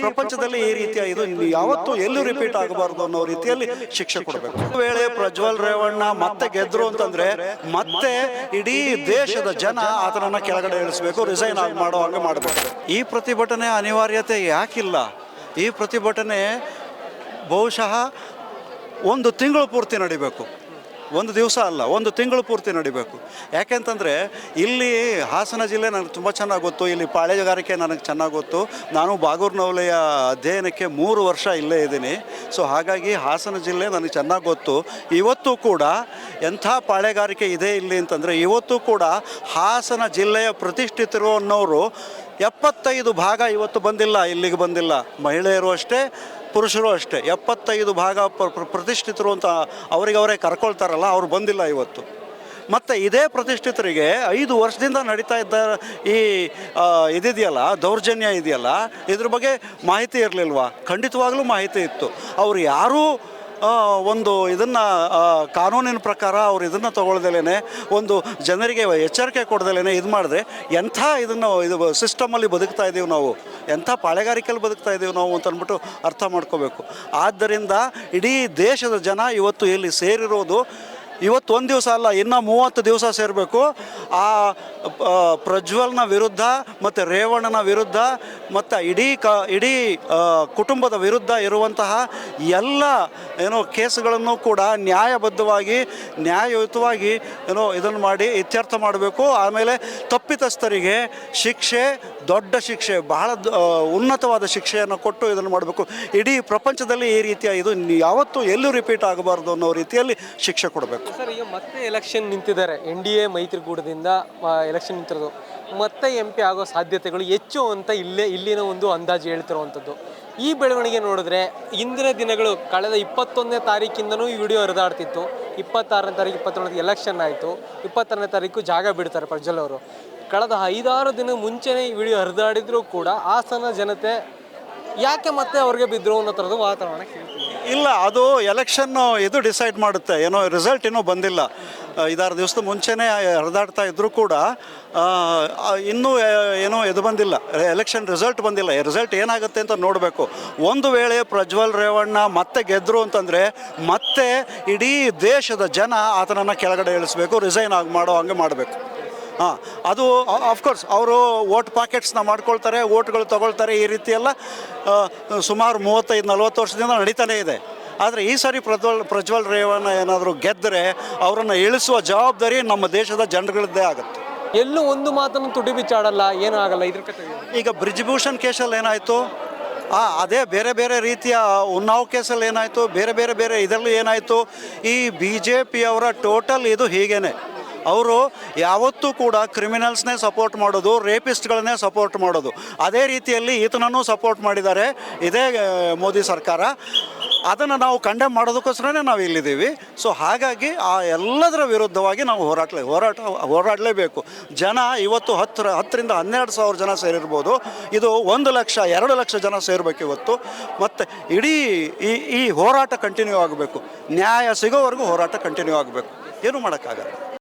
ಪ್ರಪಂಚದಲ್ಲಿ ಈ ರೀತಿಯ ಇದು ಯಾವತ್ತೂ ಎಲ್ಲೂ ರಿಪೀಟ್ ಆಗಬಾರದು ಅನ್ನೋ ರೀತಿಯಲ್ಲಿ ಶಿಕ್ಷೆ ಕೊಡಬೇಕು. ಒಂದು ವೇಳೆ ಪ್ರಜ್ವಲ್ ರೇವಣ್ಣ ಮತ್ತೆ ಗೆದ್ರು ಅಂತಂದ್ರೆ ಮತ್ತೆ ಇಡೀ ದೇಶದ ಜನ ಆತನನ್ನ ಕೆಳಗಡೆ ಇಳಿಸಬೇಕು ರಿಸೈನ್ ಆಗಿ ಮಾಡೋ ಹಂಗೆ ಮಾಡಬೇಕು. ಈ ಪ್ರತಿಭಟನೆ ಅನಿವಾರ್ಯತೆ ಯಾಕಿಲ್ಲ? ಈ ಪ್ರತಿಭಟನೆ ಬಹುಶಃ ಒಂದು ತಿಂಗಳು ಪೂರ್ತಿ ನಡಿಬೇಕು. ಒಂದು ದಿವಸ ಅಲ್ಲ, ಒಂದು ತಿಂಗಳು ಪೂರ್ತಿ ನಡಿಬೇಕು. ಯಾಕೆಂತಂದರೆ, ಇಲ್ಲಿ ಹಾಸನ ಜಿಲ್ಲೆ ನನಗೆ ತುಂಬ ಚೆನ್ನಾಗಿ ಗೊತ್ತು, ಇಲ್ಲಿ ಪಾಳೆಗಾರಿಕೆ ನನಗೆ ಚೆನ್ನಾಗಿ ಗೊತ್ತು. ನಾನು ಬಾಗೂರ್ನವಲೆಯ ಅಧ್ಯಯನಕ್ಕೆ ಮೂರು ವರ್ಷ ಇಲ್ಲೇ ಇದ್ದೀನಿ. ಸೊ ಹಾಗಾಗಿ ಹಾಸನ ಜಿಲ್ಲೆ ನನಗೆ ಚೆನ್ನಾಗಿ ಗೊತ್ತು. ಇವತ್ತು ಕೂಡ ಎಂಥ ಪಾಳೆಗಾರಿಕೆ ಇದೆ ಇಲ್ಲಿ ಅಂತಂದರೆ ಇವತ್ತು ಕೂಡ ಹಾಸನ ಜಿಲ್ಲೆಯ ಪ್ರತಿಷ್ಠಿತರು ಅನ್ನೋರು ಎಪ್ಪತ್ತೈದು ಭಾಗ ಇವತ್ತು ಬಂದಿಲ್ಲ, ಇಲ್ಲಿಗೆ ಬಂದಿಲ್ಲ. ಮಹಿಳೆಯರು ಅಷ್ಟೇ, ಪುರುಷರು ಅಷ್ಟೇ. ಎಪ್ಪತ್ತೈದು ಭಾಗ ಪ್ರ- ಪ್ರ- ಪ್ರತಿಷ್ಠಿತರು ಅಂತ ಅವರಿಗೆ ಅವರೇ ಕರ್ಕೊಳ್ತಾರಲ್ಲ, ಅವ್ರು ಬಂದಿಲ್ಲ ಇವತ್ತು. ಮತ್ತು ಇದೇ ಪ್ರತಿಷ್ಠಿತರಿಗೆ ಐದು ವರ್ಷದಿಂದ ನಡೀತಾ ಇದ್ದ ಈ ಇದಿದೆಯಲ್ಲ, ದೌರ್ಜನ್ಯ ಇದೆಯಲ್ಲ, ಇದ್ರ ಬಗ್ಗೆ ಮಾಹಿತಿ ಇರಲಿಲ್ವಾ? ಖಂಡಿತವಾಗಲೂ ಮಾಹಿತಿ ಇತ್ತು. ಅವ್ರು ಯಾರೂ ಒಂದು ಇದನ್ನು ಕಾನೂನಿನ ಪ್ರಕಾರ ಅವ್ರು ಇದನ್ನು ತಗೊಳ್ದಲೇ ಒಂದು ಜನರಿಗೆ ಎಚ್ಚರಿಕೆ ಕೊಡ್ದಲೇ ಇದು ಮಾಡಿದ್ರೆ ಎಂಥ ಇದನ್ನು ಇದು ಸಿಸ್ಟಮಲ್ಲಿ ಬದುಕ್ತಾ ಇದ್ದೀವಿ ನಾವು? ಎಂಥ ಪಾಳೆಗಾರಿಕೆಯಲ್ಲಿ ಬದುಕ್ತಾ ಇದ್ದೀವಿ ನಾವು ಅಂತ ಅಂದ್ಬಿಟ್ಟು ಅರ್ಥ ಮಾಡ್ಕೋಬೇಕು. ಆದ್ದರಿಂದ ಇಡೀ ದೇಶದ ಜನ ಇವತ್ತು ಇಲ್ಲಿ ಸೇರಿರೋದು ಇವತ್ತು ಒಂದು ದಿವಸ ಅಲ್ಲ, ಇನ್ನು ಮೂವತ್ತು ದಿವಸ ಸೇರಬೇಕು. ಆ ಪ್ರಜ್ವಲ್ನ ವಿರುದ್ಧ ಮತ್ತು ರೇವಣ್ಣನ ವಿರುದ್ಧ ಮತ್ತು ಇಡೀ ಕ, ಇಡೀ ಕುಟುಂಬದ ವಿರುದ್ಧ ಇರುವಂತಹ ಎಲ್ಲ, ಏನೋ, ಕೇಸುಗಳನ್ನು ಕೂಡ ನ್ಯಾಯಬದ್ಧವಾಗಿ, ನ್ಯಾಯಯುತವಾಗಿ, ಏನೋ, ಇದನ್ನು ಮಾಡಿ ಇತ್ಯರ್ಥ ಮಾಡಬೇಕು. ಆಮೇಲೆ ತಪ್ಪಿತಸ್ಥರಿಗೆ ಶಿಕ್ಷೆ, ದೊಡ್ಡ ಶಿಕ್ಷೆ, ಬಹಳ ಉನ್ನತವಾದ ಶಿಕ್ಷೆಯನ್ನು ಕೊಟ್ಟು ಇದನ್ನು ಮಾಡಬೇಕು. ಇಡೀ ಪ್ರಪಂಚದಲ್ಲಿ ಈ ರೀತಿಯ ಇದು ಯಾವತ್ತೂ ಎಲ್ಲೂ ರಿಪೀಟ್ ಆಗಬಾರ್ದು ಅನ್ನೋ ರೀತಿಯಲ್ಲಿ ಶಿಕ್ಷೆ ಕೊಡಬೇಕು. ಸರ್, ಈಗ ಮತ್ತೆ ಎಲೆಕ್ಷನ್ ನಿಂತಿದ್ದಾರೆ. ಎನ್ ಡಿ ಎ ಮೈತ್ರಿಕೂಟದಿಂದ ಎಲೆಕ್ಷನ್ ನಿಂತಿರೋದು. ಮತ್ತೆ ಎಂ ಪಿ ಆಗೋ ಸಾಧ್ಯತೆಗಳು ಹೆಚ್ಚು ಅಂತ ಇಲ್ಲೇ, ಇಲ್ಲಿನ ಒಂದು ಅಂದಾಜು ಹೇಳ್ತಿರುವಂಥದ್ದು. ಈ ಬೆಳವಣಿಗೆ ನೋಡಿದ್ರೆ ಇಂದಿನ ದಿನಗಳು ಕಳೆದ ಇಪ್ಪತ್ತೊಂದನೇ ತಾರೀಕಿಂದನೂ ಈ ವಿಡಿಯೋ ಹರಿದಾಡ್ತಿತ್ತು. ಇಪ್ಪತ್ತಾರನೇ ತಾರೀಕು ಇಪ್ಪತ್ತೊಂದು ಎಲೆಕ್ಷನ್ ಆಯಿತು. ಇಪ್ಪತ್ತಾರನೇ ತಾರೀಕು ಜಾಗ ಬಿಡ್ತಾರೆ ಪ್ರಜ್ವಲ್ ಅವರು ಕಳೆದ ಐದಾರು ದಿನ ಮುಂಚೆನೇ ಈ ವಿಡಿಯೋ ಹರಿದಾಡಿದ್ರೂ ಕೂಡ ಹಾಸನ ಜನತೆ ಯಾಕೆ ಮತ್ತೆ ಅವ್ರಿಗೆ ಬಿದ್ದರು ಅನ್ನೋ ಥರದ್ದು ವಾತಾವರಣ ಇಲ್ಲ, ಅದು ಎಲೆಕ್ಷನ್ ಇದು ಡಿಸೈಡ್ ಮಾಡುತ್ತೆ. ಏನೋ ರಿಸಲ್ಟ್ ಇನ್ನೂ ಬಂದಿಲ್ಲ. ಐದಾರು ದಿವಸದ ಮುಂಚೆನೇ ಹರಿದಾಡ್ತಾ ಇದ್ದರೂ ಕೂಡ ಇನ್ನೂ ಏನೋ ಇದು ಬಂದಿಲ್ಲ. ಎಲೆಕ್ಷನ್ ರಿಸಲ್ಟ್ ಬಂದಿಲ್ಲ. ರಿಸಲ್ಟ್ ಏನಾಗುತ್ತೆ ಅಂತ ನೋಡಬೇಕು. ಒಂದು ವೇಳೆ ಪ್ರಜ್ವಲ್ ರೇವಣ್ಣ ಮತ್ತೆ ಗೆದ್ದರು ಅಂತಂದರೆ, ಮತ್ತೆ ಇಡೀ ದೇಶದ ಜನ ಆತನನ್ನು ಕೆಳಗಡೆ ಇಳಿಸ್ಬೇಕು ರಿಸೈನ್ ಆಗಿ ಮಾಡೋ ಹಂಗೆ ಮಾಡಬೇಕು. ಹಾಂ ಅದು ಆಫ್ಕೋರ್ಸ್ ಅವರು ವೋಟ್ ಪಾಕೆಟ್ಸ್ನ ಮಾಡ್ಕೊಳ್ತಾರೆ ಓಟ್ಗಳು ತಗೊಳ್ತಾರೆ ಈ ರೀತಿ ಎಲ್ಲ ಸುಮಾರು ಮೂವತ್ತೈದು ನಲ್ವತ್ತು ವರ್ಷದಿಂದ ನಡೀತಾನೇ ಇದೆ. ಆದರೆ ಈ ಸಾರಿ ಪ್ರಜ್ವಲ್ ಪ್ರಜ್ವಲ್ ರೇವಣ್ಣ ಏನಾದರೂ ಗೆದ್ದರೆ ಅವರನ್ನು ಇಳಿಸುವ ಜವಾಬ್ದಾರಿ ನಮ್ಮ ದೇಶದ ಜನಗಳದ್ದೇ ಆಗುತ್ತೆ. ಎಲ್ಲೂ ಒಂದು ಮಾತನ್ನು ತುಟಿ ಬಿಚ್ಚಾಡಲ್ಲ ಏನೂ ಆಗಲ್ಲ ಇದ್ರ ಕತೆ? ಈಗ ಬ್ರಿಜ್ಭೂಷಣ್ ಕೇಸಲ್ಲಿ ಏನಾಯಿತು? ಆ ಅದೇ ಬೇರೆ ಬೇರೆ ರೀತಿಯ ಉನ್ನಾವ್ ಕೇಸಲ್ಲಿ ಏನಾಯಿತು? ಬೇರೆ ಬೇರೆ ಬೇರೆ ಇದರಲ್ಲಿ ಏನಾಯಿತು? ಈ ಬಿ ಜೆ ಪಿಯವರ ಟೋಟಲ್ ಇದು ಹೀಗೇನೆ. ಅವರು ಯಾವತ್ತೂ ಕೂಡ ಕ್ರಿಮಿನಲ್ಸ್ನೇ ಸಪೋರ್ಟ್ ಮಾಡೋದು ರೇಪಿಸ್ಟ್ಗಳನ್ನೇ ಸಪೋರ್ಟ್ ಮಾಡೋದು. ಅದೇ ರೀತಿಯಲ್ಲಿ ಈತನನ್ನು ಸಪೋರ್ಟ್ ಮಾಡಿದ್ದಾರೆ ಇದೇ ಮೋದಿ ಸರ್ಕಾರ. ಅದನ್ನು ನಾವು ಕಂಡೆಮ್ ಮಾಡೋದಕ್ಕೋಸ್ಕರನೇ ನಾವು ಇಲ್ಲಿದ್ದೀವಿ. ಸೊ ಹಾಗಾಗಿ ಆ ಎಲ್ಲದರ ವಿರುದ್ಧವಾಗಿ ನಾವು ಹೋರಾಟಲೇ, ಹೋರಾಟ, ಹೋರಾಡಲೇಬೇಕು. ಜನ ಇವತ್ತು ಹತ್ತರ, ಹತ್ತರಿಂದ ಹನ್ನೆರಡು ಸಾವಿರ ಜನ ಸೇರಿರ್ಬೋದು. ಇದು ಒಂದು ಲಕ್ಷ, ಎರಡು ಲಕ್ಷ ಜನ ಸೇರಬೇಕು ಇವತ್ತು. ಮತ್ತು ಇಡೀ ಈ ಈ ಹೋರಾಟ ಕಂಟಿನ್ಯೂ ಆಗಬೇಕು. ನ್ಯಾಯ ಸಿಗೋವರೆಗೂ ಹೋರಾಟ ಕಂಟಿನ್ಯೂ ಆಗಬೇಕು. ಏನು ಮಾಡೋಕ್ಕಾಗಲ್ಲ.